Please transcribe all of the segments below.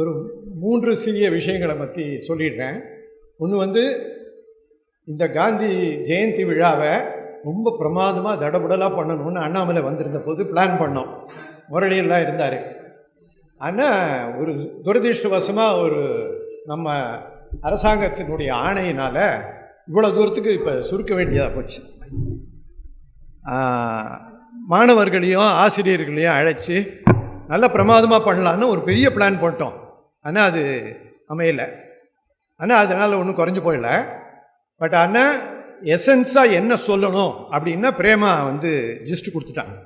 ஒரு மூன்று சிறிய விஷயங்களை பற்றி சொல்லிடுறேன். ஒன்று வந்து இந்த காந்தி ஜெயந்தி விழாவை ரொம்ப பிரமாதமாக தடபுடலாக பண்ணணும்னு அண்ணாமலை வந்திருந்த போது பிளான் பண்ணோம். முரளியெல்லாம் இருந்தார். ஆனால் ஒரு துரதிருஷ்டவசமாக ஒரு நம்ம அரசாங்கத்தினுடைய ஆணையினால் இவ்வளோ தூரத்துக்கு இப்போ சுருக்க வேண்டியதாக போச்சு. மாணவர்களையும் ஆசிரியர்களையும் அழைச்சி நல்ல பிரமாதமாக பண்ணலான்னு ஒரு பெரிய பிளான் போட்டோம். ஆனால் அது அமையலை. ஆனால் அதனால் ஒன்றும் குறைஞ்சு போயிடல பட் ஆனால் எசன்ஸாக என்ன சொல்லணும் அப்படின்னா பிரேமா வந்து ஜிஸ்ட் கொடுத்துட்டாங்க.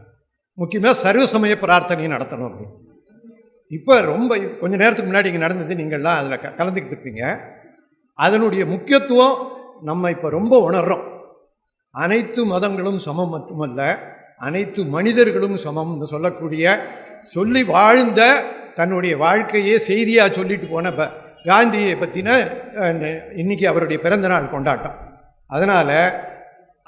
முக்கியமாக சர்வசமய பிரார்த்தனையை நடத்தணும் அப்படின்னு. இப்போ ரொம்ப கொஞ்ச நேரத்துக்கு முன்னாடி இங்கே நடந்தது நீங்கள்லாம் அதில் க கலந்துக்கிட்டு இருப்பீங்க. அதனுடைய முக்கியத்துவம் நம்ம இப்போ ரொம்ப உணர்கிறோம் அனைத்து மதங்களும் சமம் மட்டுமல்ல அனைத்து மனிதர்களும் சமம்னு சொல்லக்கூடிய சொல்லி வாழ்ந்த தன்னுடைய வாழ்க்கையே செய்தியாக சொல்லிட்டு போன ப காந்தியை பற்றின இன்னைக்கு அவருடைய பிறந்தநாள் கொண்டாட்டம். அதனால்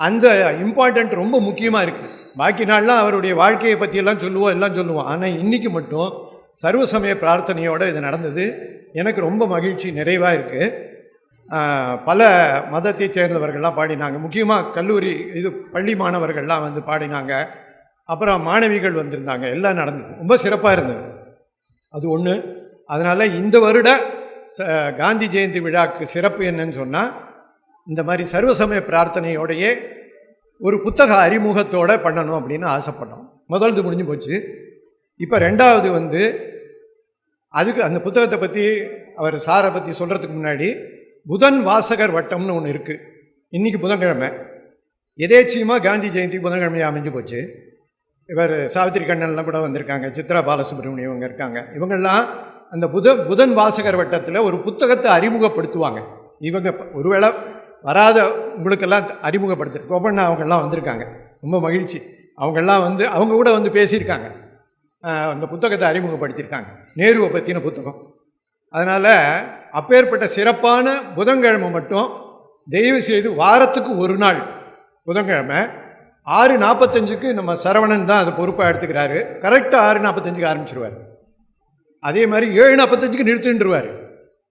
அந்த இம்பார்ட்டண்ட் ரொம்ப முக்கியமாக இருக்குது பாக்கி நாள்லாம் அவருடைய வாழ்க்கையை பற்றியெல்லாம் சொல்லுவோம் எல்லாம் சொல்லுவோம். ஆனால் இன்றைக்கி மட்டும் சர்வசமய பிரார்த்தனையோடு இது நடந்தது. எனக்கு ரொம்ப மகிழ்ச்சி நிறைவாக இருக்குது பல மதத்தைச் சேர்ந்தவர்கள்லாம் பாடினாங்க. முக்கியமாக கல்லூரி இது பள்ளி மாணவர்கள்லாம் வந்து பாடினாங்க. அப்புறம் மாணவிகள் வந்திருந்தாங்க. எல்லாம் நடந்தது ரொம்ப சிறப்பாக இருந்தது. அது ஒன்று அதனால் இந்த வருட ச காந்தி ஜெயந்தி விழாக்கு சிறப்பு என்னன்னு சொன்னால் இந்த மாதிரி சர்வசமய பிரார்த்தனையோடையே ஒரு புத்தக அறிமுகத்தோடு பண்ணணும் அப்படின்னு ஆசைப்பட்டோம். முதல்து முடிஞ்சு போச்சு. இப்போ ரெண்டாவது வந்து அதுக்கு அந்த புத்தகத்தை பற்றி அவர் சாரை பற்றி சொல்கிறதுக்கு முன்னாடி புதன் வாசகர் வட்டம்னு ஒன்று இருக்குது இன்றைக்கி புதன்கிழமை. எதேச்சியமாக காந்தி ஜெயந்தி புதன்கிழமையாக அமைஞ்சு போச்சு. இவர் சாவித்திரி கண்ணன்லாம் கூட வந்திருக்காங்க. சித்ரா பாலசுப்ரமணியம் இவங்க இருக்காங்க. இவங்கெல்லாம் அந்த புத புதன் வாசகர் வட்டத்தில் ஒரு புத்தகத்தை அறிமுகப்படுத்துவாங்க. இவங்க ஒருவேளை வராத உங்களுக்கெல்லாம் அறிமுகப்படுத்து கோபண்ணா அவங்கெல்லாம் வந்திருக்காங்க. ரொம்ப மகிழ்ச்சி. அவங்கெல்லாம் வந்து அவங்க கூட வந்து பேசியிருக்காங்க. அந்த புத்தகத்தை அறிமுகப்படுத்தியிருக்காங்க. நேருவை பற்றின புத்தகம். அதனால் அப்பேற்பட்ட சிறப்பான புதன்கிழமை மட்டும் தயவு செய்து வாரத்துக்கு ஒரு நாள் புதன்கிழமை ஆறு நாற்பத்தஞ்சுக்கு நம்ம சரவணன் தான் அது பொறுப்பாக எடுத்துக்கிறாரு. கரெக்டாக ஆறு நாற்பத்தஞ்சுக்கு ஆரம்பிச்சிருவார். அதே மாதிரி ஏழு நாற்பத்தஞ்சுக்கு நிறுத்தின்றுவார்.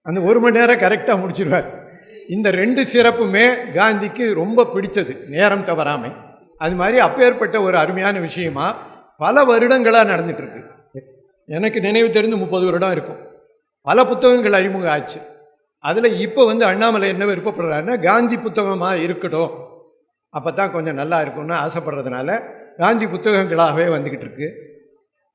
அந்த ஒரு மணி நேரம் கரெக்டாக முடிச்சிருவார். இந்த ரெண்டு சிறப்புமே காந்திக்கு ரொம்ப பிடிச்சது நேரம் தவறாமை. அது மாதிரி அப்பேற்பட்ட ஒரு அருமையான விஷயமா பல வருடங்களாக நடந்துகிட்ருக்கு எனக்கு நினைவு தெரிந்து முப்பது வருடம் இருக்கும். பல புத்தகங்கள் அறிமுகம் ஆச்சு. அதில் இப்போ வந்து அண்ணாமலை என்ன விருப்பப்படுறாருன்னா காந்தி புத்தகமாக இருக்கட்டும். அப்போ தான் கொஞ்சம் நல்லா இருக்கும்னு ஆசைப்படுறதுனால காந்தி புத்தகங்களாகவே வந்துக்கிட்டு இருக்கு.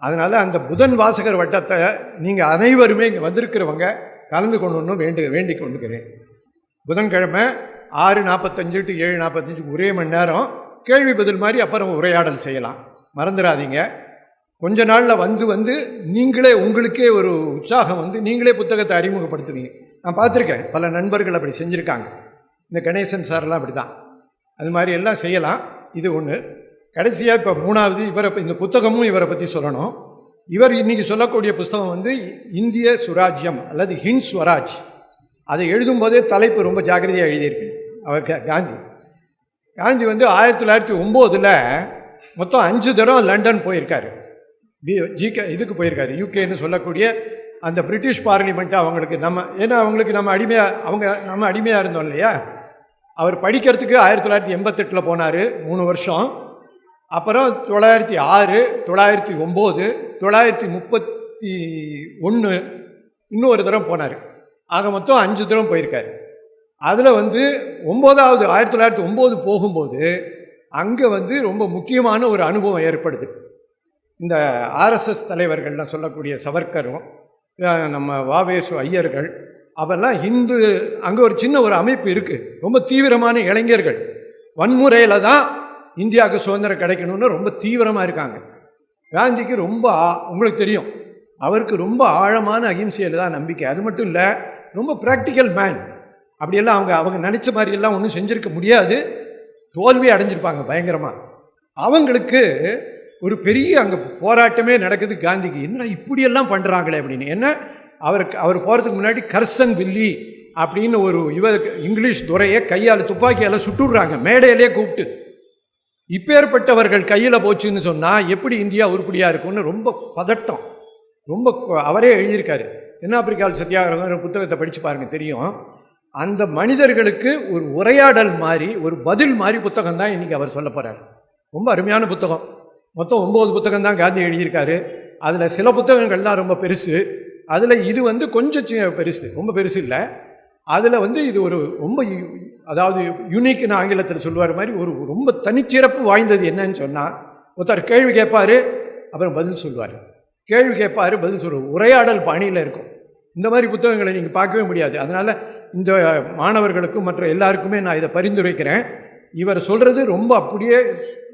அதனால் அந்த புதன் வாசகர் வட்டத்தை நீங்கள் அனைவருமே இங்கே வந்திருக்கிறவங்க கலந்து கொண்டு வேண்டு வேண்டிக் கொண்டுக்கிறேன். புதன்கிழமை ஆறு நாற்பத்தஞ்சு டு ஏழு நாற்பத்தஞ்சுக்கு ஒரே மணி நேரம் கேள்வி பதில் மாதிரி அப்புறம் உரையாடல் செய்யலாம். மறந்துடாதீங்க. கொஞ்ச நாளில் வந்து வந்து நீங்களே உங்களுக்கே ஒரு உற்சாகம் வந்து நீங்களே புத்தகத்தை அறிமுகப்படுத்துவீங்க. நான் பார்த்துருக்கேன் பல நண்பர்கள் அப்படி செஞ்சுருக்காங்க. இந்த கணேசன் சார்லாம் அப்படி தான் அது மாதிரி எல்லாம் செய்யலாம். இது ஒன்று கடைசியாக இப்போ மூணாவது இவரை இந்த புத்தகமும் இவரை பற்றி சொல்லணும். இவர் இன்னைக்கு சொல்லக்கூடிய புஸ்தகம் வந்து இந்திய சுராஜ்யம் அல்லது ஹிண்ட் ஸ்வராஜ். அதை எழுதும்போதே தலைப்பு ரொம்ப ஜாக்கிரதையாக எழுதியிருக்கு. அவர் காந்தி. காந்தி வந்து ஆயிரத்தி தொள்ளாயிரத்தி ஒம்போதில் மொத்தம் அஞ்சு தடவை லண்டன் போயிருக்காரு. பி ஜிகே இதுக்கு போயிருக்காரு. யூகேன்னு சொல்லக்கூடிய அந்த பிரிட்டிஷ் பார்லிமெண்ட்டு அவங்களுக்கு நம்ம ஏன்னா அவங்களுக்கு நம்ம அடிமையாக அவங்க நம்ம அடிமையாக இருந்தோம் இல்லையா? அவர் படிக்கிறதுக்கு ஆயிரத்தி தொள்ளாயிரத்தி எண்பத்தெட்டில் போனார் மூணு வருஷம். அப்புறம் தொள்ளாயிரத்தி ஆறு தொள்ளாயிரத்தி ஒம்பது தொள்ளாயிரத்தி முப்பத்தி ஒன்று இன்னும் ஒரு தடவை போனார். ஆக மொத்தம் அஞ்சு தடவை போயிருக்காரு. அதில் வந்து ஒம்போதாவது ஆயிரத்தி தொள்ளாயிரத்தி ஒம்பது போகும்போது அங்கே வந்து ரொம்ப முக்கியமான ஒரு அனுபவம் ஏற்படுது. இந்த ஆர்எஸ்எஸ் தலைவர்கள்லாம் சொல்லக்கூடிய சவர்க்கரும் நம்ம வாவேசு ஐயர்கள் அவெல்லாம் ஹிந்து அங்கே ஒரு சின்ன ஒரு அமைப்பு இருக்குது ரொம்ப தீவிரமான இளைஞர்கள். வன்முறையில் தான் இந்தியாவுக்கு சுதந்திரம் கிடைக்கணும்னு ரொம்ப தீவிரமாக இருக்காங்க. காந்திக்கு ரொம்ப ஆ- உங்களுக்கு தெரியும். அவருக்கு ரொம்ப ஆழமான அகிம்சையில் தான் நம்பிக்கை. அது மட்டும் இல்லை ரொம்ப ப்ராக்டிக்கல் மேன் அப்படியெல்லாம் அவங்க அவங்க நினச்ச மாதிரியெல்லாம் ஒன்றும் செஞ்சுருக்க முடியாது. தோல்வி அடைஞ்சிருப்பாங்க பயங்கரமாக அவங்களுக்கு ஒரு பெரிய அங்கே போராட்டமே நடக்குது காந்திக்கு. என்ன இப்படியெல்லாம் பண்ணுறாங்களே அப்படின்னு. என்ன? அவருக்கு அவர் போகிறதுக்கு முன்னாடி கர்சன் வில்லி அப்படின்னு ஒரு இவ இங்கிலீஷ் துறையை கையால் துப்பாக்கியால் சுட்டுடுறாங்க மேடையிலே கூப்பிட்டு. இப்பேற்பட்டவர்கள் கையில் போச்சுன்னு சொன்னால் எப்படி இந்தியா உருப்படியாக இருக்கும்னு ரொம்ப பதட்டம். ரொம்ப அவரே எழுதியிருக்காரு. தென்னாப்பிரிக்காவில் சத்தியாகிரகம் புத்தகத்தை படித்து பாருங்க தெரியும். அந்த மனிதர்களுக்கு ஒரு உரையாடல் மாதிரி ஒரு பதில் மாதிரி புத்தகம் தான் இன்றைக்கி அவர் சொல்ல போகிறார் ரொம்ப அருமையான புத்தகம். மொத்தம் ஒம்பது புத்தகம் தான் காந்தி எழுதியிருக்காரு. அதில் சில புத்தகங்கள் தான் ரொம்ப பெருசு. அதில் இது வந்து கொஞ்சம் சி- பெருசு ரொம்ப பெருசு இல்லை. அதில் வந்து இது ஒரு ரொம்ப அதாவது யூனிக்னு ஆங்கிலத்தில் சொல்லுவார் மாதிரி ஒரு ரொம்ப தனிச்சிறப்பு வாய்ந்தது என்னன்னு சொன்னால் ஒருத்தர் கேள்வி கேட்பார் அப்புறம் பதில் சொல்லுவார். கேள்வி கேட்பார் பதில் சொல்லுவார். உரையாடல் பாணியில் இருக்கும். இந்த மாதிரி புத்தகங்களை நீங்கள் பார்க்கவே முடியாது. அதனால் இந்த மாணவர்களுக்கும் மற்ற எல்லாருக்குமே நான் இதை பரிந்துரைக்கிறேன். இவர் சொல்கிறது ரொம்ப அப்படியே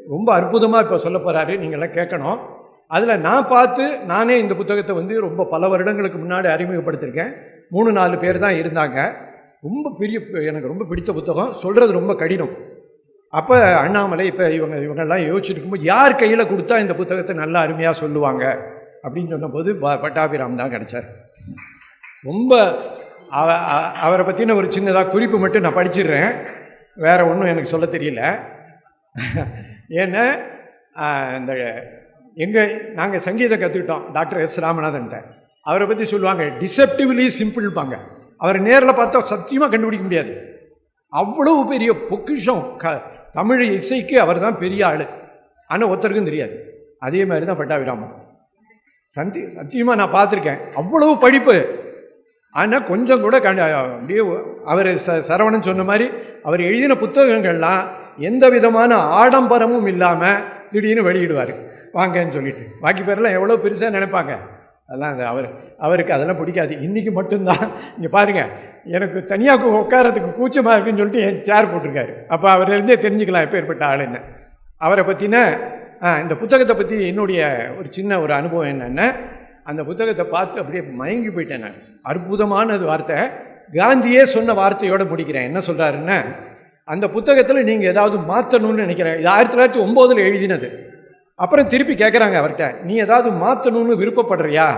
ரொம்ப அற்புதமாக இப்போ சொல்ல போகிறாரு நீங்களாம் கேட்கணும். அதில் நான் பார்த்து நானே இந்த புத்தகத்தை வந்து ரொம்ப பல வருடங்களுக்கு முன்னாடி அறிமுகப்படுத்தியிருக்கேன். மூணு நாலு பேர் தான் இருந்தாங்க. ரொம்ப பெரிய எனக்கு ரொம்ப பிடித்த புத்தகம். சொல்கிறது ரொம்ப கடினம். அப்போ அண்ணாமலை இப்போ இவங்க இவங்கெல்லாம் யோசிச்சுட்டு இருக்கும்போது யார் கையில் கொடுத்தா இந்த புத்தகத்தை நல்லா அருமையாக சொல்லுவாங்க? அப்படின்னு சொன்னபோது ப பட்டாபிராம் தான் கிடச்சார். ரொம்ப அவ அவரை பற்றின ஒரு சின்னதாக குறிப்பு மட்டும் நான் படிச்சிடுறேன். வேறு ஒன்றும் எனக்கு சொல்ல தெரியல. ஏன்னா இந்த எங்கள் நாங்கள் சங்கீதம் கற்றுக்கிட்டோம் டாக்டர் எஸ் ராமநாதன்ட்ட. அவரை பற்றி சொல்லுவாங்க டிசெப்டிவ்லி சிம்பிள்பாங்க அவரை நேரில் பார்த்தா சத்தியமாக கண்டுபிடிக்க முடியாது. அவ்வளவு பெரிய பொக்கிஷம். க தமிழ் இசைக்கு அவர் தான் பெரிய ஆள். ஆனால் ஒருத்தருக்கும் தெரியாது. அதே மாதிரி தான் பட்டாபிராமன் சந்தி சத்தியமாக நான் பார்த்துருக்கேன். அவ்வளவு படிப்பு. ஆனால் கொஞ்சம் கூட கண்ட அப்படியே அவர் ச சரவணன் சொன்ன மாதிரி அவர் எழுதின புத்தகங்கள்லாம் எந்த விதமான ஆடம்பரமும் இல்லாமல் திடீர்னு வெளியிடுவார். வாங்கன்னு சொல்லிட்டு. பாக்கி பேரெல்லாம் எவ்வளோ பெருசாக நினைப்பாங்க. அதெல்லாம் அது அவர் அவருக்கு அதெல்லாம் பிடிக்காது. இன்றைக்கி மட்டும்தான். இங்கே பாருங்கள் எனக்கு தனியாக உட்காரத்துக்கு கூச்சமாக இருக்குன்னு சொல்லிட்டு என் சேர் போட்டிருக்காரு. அப்போ அவர்லேருந்தே தெரிஞ்சுக்கலாம் எப்பேற்பட்ட ஆளுன்னு அவரை பற்றின இந்த புத்தகத்தை பற்றி என்னுடைய ஒரு சின்ன ஒரு அனுபவம் என்னென்னா அந்த புத்தகத்தை பார்த்து அப்படியே மயங்கி போயிட்டேன் நான். அற்புதமானது வார்த்தை. காந்தியே சொன்ன வார்த்தையோடு முடிக்கிறேன். என்ன சொல்கிறாருன்னா அந்த புத்தகத்தில் நீங்கள் ஏதாவது மாற்றணும்னு நினைக்கிறேன். இது ஆயிரத்தி தொள்ளாயிரத்தி ஒம்போதில் எழுதினது. அப்புறம் திருப்பி கேட்குறாங்க அவர்கிட்ட நீ ஏதாவது மாற்றணும்னு விருப்பப்படுறியா?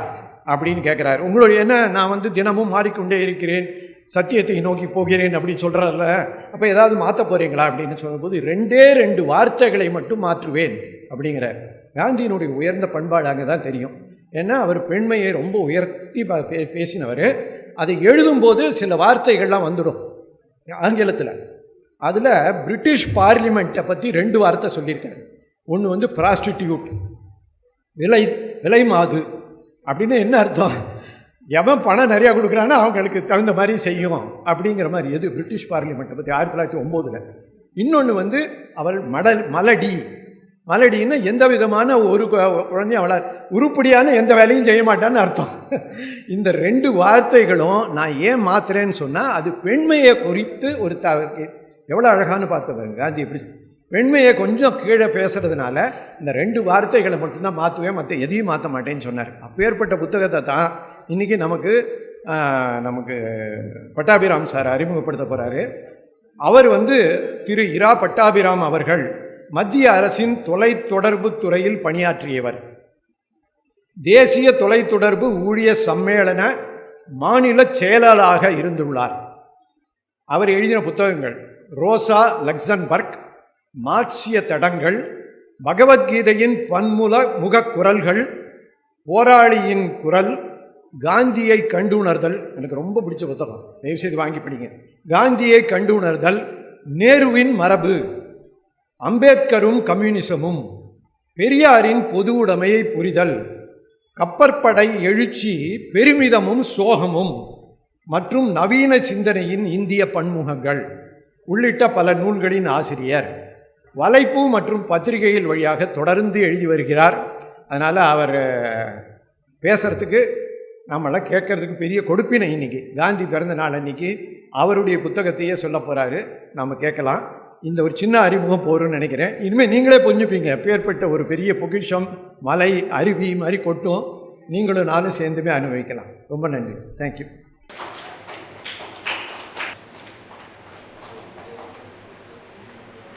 அப்படின்னு கேட்குறாரு உங்களுடைய என்ன நான் வந்து தினமும் மாறிக்கொண்டே இருக்கிறேன் சத்தியத்தை நோக்கி போகிறேன் அப்படின்னு சொல்கிறார்ல அப்போ ஏதாவது மாற்ற போகிறீங்களா அப்படின்னு சொல்லும்போது ரெண்டே ரெண்டு வார்த்தைகளை மட்டும் மாற்றுவேன் அப்படிங்கிறார். காந்தியினுடைய உயர்ந்த பண்பாடு அங்கே தான் தெரியும். ஏன்னா அவர் பெண்மையை ரொம்ப உயர்த்தி பே- பேசினவர். அதை எழுதும்போது சில வார்த்தைகள்லாம் வந்துடும் ஆங்கிலத்தில். அதில் பிரிட்டிஷ் பார்லிமெண்ட்டை பற்றி ரெண்டு வார்த்தை சொல்லியிருக்காரு. ஒன்று வந்து ப்ராஸ்டிடியூட் விலை விலை மாது. அப்படின்னு என்ன அர்த்தம்? எவன் பணம் நிறையா கொடுக்குறானோ அவங்களுக்கு தகுந்த மாதிரி செய்யும் அப்படிங்கிற மாதிரி. எது? பிரிட்டிஷ் பார்லிமெண்ட்டை பற்றி ஆயிரத்தி தொள்ளாயிரத்தி ஒம்போதில். இன்னொன்று வந்து அவள் மடல் மலடி. மலடின்னா எந்த விதமான ஒரு குழந்தையும் அவளால் உருப்படியான எந்த வேலையும் செய்ய மாட்டான்னு அர்த்தம். இந்த ரெண்டு வார்த்தைகளும் நான் ஏன் மாத்துறேன்னு சொன்னால் அது பெண்மையை குறித்து ஒரு த எவ்வளோ அழகான்னு பாருங்க. காந்தி எப்படி பெண்மையை கொஞ்சம் கீழே பேசுறதுனால இந்த ரெண்டு வார்த்தைகளை மட்டும்தான் மாற்றுவேன் மற்ற எதையும் மாற்ற மாட்டேன்னு சொன்னார். அப்பேற்பட்ட புத்தகத்தை தான் இன்றைக்கி நமக்கு நமக்கு பட்டாபிராம் சார் அறிமுகப்படுத்த போகிறாரு அவர் வந்து திரு இரா பட்டாபிராம் அவர்கள் மத்திய அரசின் தொலைத்தொடர்பு துறையில் பணியாற்றியவர். தேசிய தொலைத்தொடர்பு ஊழிய சம்மேளன மாநில செயலாளராக இருந்துள்ளார். அவர் எழுதின புத்தகங்கள் ரோசா லக்சன்பர்க் மார்க்சிய தடங்கள் பகவத்கீதையின் பன்முல முகக்குரல்கள் போராளியின் குரல் காந்தியை கண்டுணர்தல். எனக்கு ரொம்ப பிடிச்ச புத்தகம். தயவு செய்து வாங்கி படிங்க. காந்தியை கண்டுணர்தல் நேருவின் மரபு. அம்பேத்கரும் கம்யூனிசமும். பெரியாரின் பொது உடைமையை புரிதல். கப்பற்படை எழுச்சி பெருமிதமும் சோகமும். மற்றும் நவீன சிந்தனையின் இந்திய பன்முகங்கள். உள்ளிட்ட பல நூல்களின் ஆசிரியர். வலைப்பு மற்றும் பத்திரிகைகள் வழியாக தொடர்ந்து எழுதி வருகிறார். அதனால் அவர் பேசுகிறதுக்கு நம்மளாம் கேட்கறதுக்கு பெரிய கொடுப்பினை இன்றைக்கி காந்தி பிறந்த நாள் அன்றைக்கி அவருடைய புத்தகத்தையே சொல்ல போகிறாரு நம்ம கேட்கலாம். இந்த ஒரு சின்ன அறிமுகம் போகிறோன்னு நினைக்கிறேன். இனிமேல் நீங்களே புரிஞ்சுப்பீங்க. பேர்பட்ட ஒரு பெரிய பொக்கிஷம் மலை அருவி மாதிரி கொட்டும். நீங்களும் நானும் சேர்ந்துமே அனுபவிக்கலாம். ரொம்ப நன்றி. தேங்க்யூ